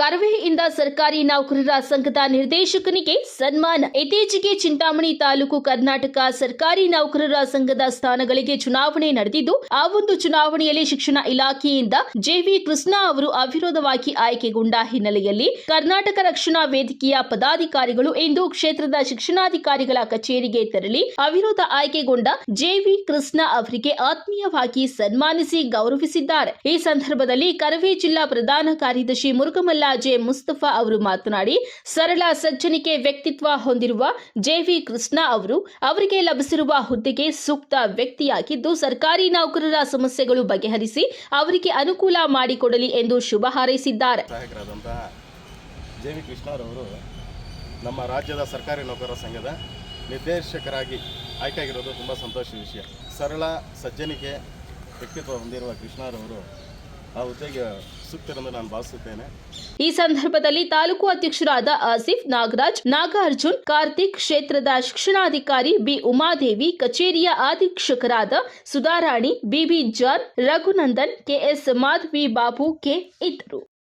ಕರವೆಯಿಂದ ಸರ್ಕಾರಿ ನೌಕರರ ಸಂಘದ ನಿರ್ದೇಶಕನಿಗೆ ಸನ್ಮಾನ. ಇತ್ತೀಚೆಗೆ ಚಿಂತಾಮಣಿ ತಾಲೂಕು ಕರ್ನಾಟಕ ಸರ್ಕಾರಿ ನೌಕರರ ಸಂಘದ ಸ್ಥಾನಗಳಿಗೆ ಚುನಾವಣೆ ನಡೆದಿದ್ದು, ಆ ಒಂದು ಚುನಾವಣೆಯಲ್ಲಿ ಶಿಕ್ಷಣ ಇಲಾಖೆಯಿಂದ ಜೆವಿ ಕೃಷ್ಣ ಅವರು ಅವಿರೋಧವಾಗಿ ಆಯ್ಕೆಗೊಂಡ ಹಿನ್ನೆಲೆಯಲ್ಲಿ ಕರ್ನಾಟಕ ರಕ್ಷಣಾ ವೇದಿಕೆಯ ಪದಾಧಿಕಾರಿಗಳು ಇಂದು ಕ್ಷೇತ್ರದ ಶಿಕ್ಷಣಾಧಿಕಾರಿಗಳ ಕಚೇರಿಗೆ ತೆರಳಿ ಅವಿರೋಧ ಆಯ್ಕೆಗೊಂಡ ಜೆವಿ ಕೃಷ್ಣ ಅವರಿಗೆ ಆತ್ಮೀಯವಾಗಿ ಸನ್ಮಾನಿಸಿ ಗೌರವಿಸಿದ್ದಾರೆ. ಈ ಸಂದರ್ಭದಲ್ಲಿ ಕರವೇ ಜಿಲ್ಲಾ ಪ್ರಧಾನ ಕಾರ್ಯದರ್ಶಿ ಮುರುಗಮಲ್ಲ ಜೆ ಮುಸ್ತಫಾ ಅವರು ಮಾತನಾಡಿ, ಸರಳ ಸಜ್ಜನಿಕೆ ವ್ಯಕ್ತಿತ್ವ ಹೊಂದಿರುವ ಜೆವಿ ಕೃಷ್ಣ ಅವರು ಅವರಿಗೆ ಲಭಿಸಿರುವ ಹುದ್ದೆಗೆ ಸೂಕ್ತ ವ್ಯಕ್ತಿಯಾಗಿದ್ದು, ಸರ್ಕಾರಿ ನೌಕರರ ಸಮಸ್ಯೆಗಳು ಬಗೆಹರಿಸಿ ಅವರಿಗೆ ಅನುಕೂಲ ಮಾಡಿಕೊಡಲಿ ಎಂದು ಶುಭ ಹಾರೈಸಿದ್ದಾರೆ. ನಮ್ಮ ರಾಜ್ಯದ ಸರ್ಕಾರಿ ನೌಕರರ ಸಂಘದ ನಿರ್ದೇಶಕರಾಗಿ ಆಯ್ಕೆಯಾಗಿರೋದು ತುಂಬ ಸಂತೋಷದ ವಿಷಯ. ಸರಳ ಸಜ್ಜನಿಕೆ ವ್ಯಕ್ತಿತ್ವ ಹೊಂದಿರುವ ಕೃಷ್ಣರವರು ಈ ಸಂದರ್ಭದಲ್ಲಿ ತಾಲೂಕು ಅಧ್ಯಕ್ಷರಾದ ಆಸಿಫ್ ನಾಗರಾಜ್, ನಾಗಾರ್ಜುನ್, ಕಾರ್ತಿಕ್, ಕ್ಷೇತ್ರದ ಶಿಕ್ಷಣಾಧಿಕಾರಿ ಬಿ ಉಮಾದೇವಿ, ಕಚೇರಿಯ ಅಧೀಕ್ಷಕರಾದ Sudharani, BB John, Raghunandan, KS Madhavi Babu K ಇದ್ದರು.